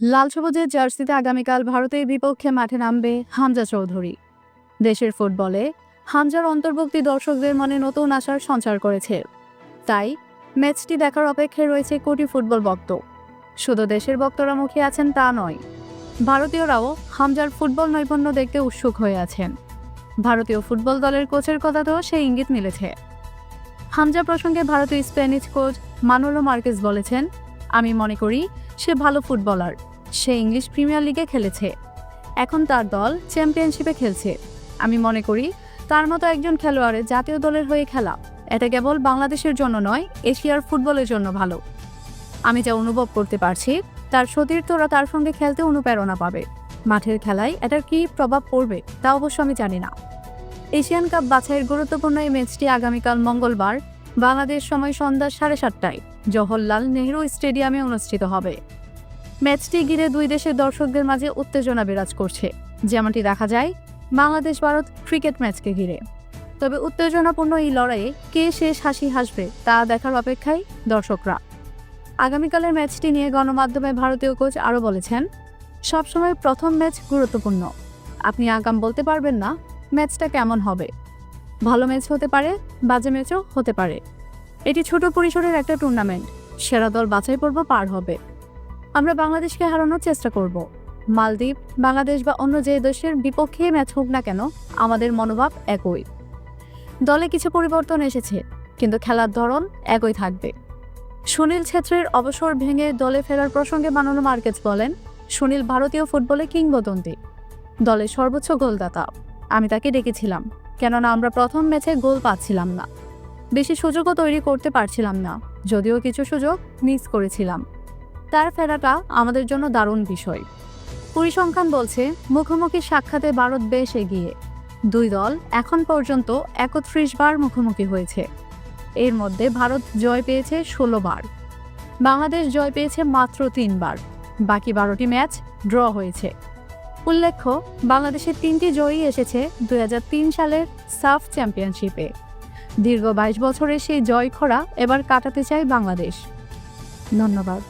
লাল সবুজের জার্সিতে আগামীকাল ভারতের বিপক্ষে মাঠে নামবে হামজা চৌধুরী। দেশের ফুটবলে হামজার অন্তর্ভুক্তি দর্শকদের মনে নতুন আশার সঞ্চার করেছে। তাই ম্যাচটি দেখার অপেক্ষায় রয়েছে কোটি ফুটবল ভক্ত। শুধু দেশের ভক্তরা মুখে আছেন তা নয়, ভারতীয়রাও হামজার ফুটবল নৈপুণ্য দেখতে উৎসুক হয়ে আছেন। ভারতীয় ফুটবল দলের কোচের কথাতেও সেই ইঙ্গিত মিলেছে। হামজা প্রসঙ্গে ভারতীয় স্প্যানিশ কোচ মানোলো মার্কেস বলেছেন, আমি মনে করি সে ভালো ফুটবলার। সে ইংলিশ প্রিমিয়ার লিগে খেলেছে। এখন তার দল চ্যাম্পিয়নশিপে খেলছে। আমি মনে করি, তার মতো একজন খেলোয়াড়ের জাতীয় দলের হয়ে খেলা, এটা কেবল বাংলাদেশের জন্য নয়, এশিয়ার ফুটবলের জন্য ভালো। আমি যা অনুভব করতে পারছি, তার সতীর্থরা তার সঙ্গে খেলতে অনুপ্রেরণা পাবে। মাঠের খেলায় এটার কী প্রভাব পড়বে, তা অবশ্য আমি জানি না। এশিয়ান কাপ বাছাইয়ের গুরুত্বপূর্ণ এই ম্যাচটি আগামীকাল মঙ্গলবার, বাংলাদেশ সময় সন্ধ্যা সাড়ে সাতটায়। জওহরলাল নেহরু স্টেডিয়ামে অনুষ্ঠিত হবে। ম্যাচটি ঘিরে দুই দেশের দর্শকদের মাঝে উত্তেজনা বিরাজ করছে। যেমনটি দেখা যায়, বাংলাদেশ ভারত ক্রিকেট ম্যাচকে ঘিরে। তবে উত্তেজনাপূর্ণ এই লড়াইয়ে কে শেষ হাসি হাসবে তা দেখার অপেক্ষায় দর্শকরা। আগামীকালের ম্যাচটি নিয়ে গণমাধ্যমে ভারতীয় কোচ আরও বলেছেন, সবসময় প্রথম ম্যাচ গুরুত্বপূর্ণ। আপনি আগাম বলতে পারবেন না ম্যাচটা কেমন হবে। ভালো ম্যাচ হতে পারে, বাজে ম্যাচও হতে পারে। এটি ছোট পরিসরের একটা টুর্নামেন্ট। সেরা দল বাছাই পর্ব পার হবে। আমরা বাংলাদেশকে হারানোর চেষ্টা করব। মালদ্বীপ, বাংলাদেশ বা অন্য যে দেশের বিপক্ষে ম্যাচ হোক না কেন, আমাদের মনোভাব একই। দলে কিছু পরিবর্তন এসেছে, কিন্তু খেলার ধরন একই থাকবে। সুনীল ছেত্রের অবসর ভেঙে দলে ফেরার প্রসঙ্গে মাননীয় মার্কেজ বলেন, সুনীল ভারতীয় ফুটবলে কিংবদন্তি। দলের সর্বোচ্চ গোলদাতা। আমি তাকে ডেকেছিলাম, কেননা আমরা প্রথম ম্যাচে গোল পাচ্ছিলাম না। বেশি সুযোগও তৈরি করতে পারছিলাম না, যদিও কিছু সুযোগ মিস করেছিলাম। তার ফেরাটা আমাদের জন্য দারুণ বিষয়। পরিসংখ্যান বলছে, মুখোমুখি সাক্ষাতে ভারত বেশ এগিয়ে। দুই দল এখন পর্যন্ত একত্রিশ বার মুখোমুখি হয়েছে। এর মধ্যে ভারত জয় পেয়েছে ষোলো বার। বাংলাদেশ জয় পেয়েছে মাত্র তিনবার বাকি বারোটি ম্যাচ ড্র হয়েছে। উল্লেখ্য, বাংলাদেশের তিনটি জয়ই এসেছে দুই হাজার তিন সালের সাফ চ্যাম্পিয়নশিপে। দীর্ঘ বাইশ বছরের সেই জয় খরা এবার কাটাতে চায় বাংলাদেশ। ধন্যবাদ।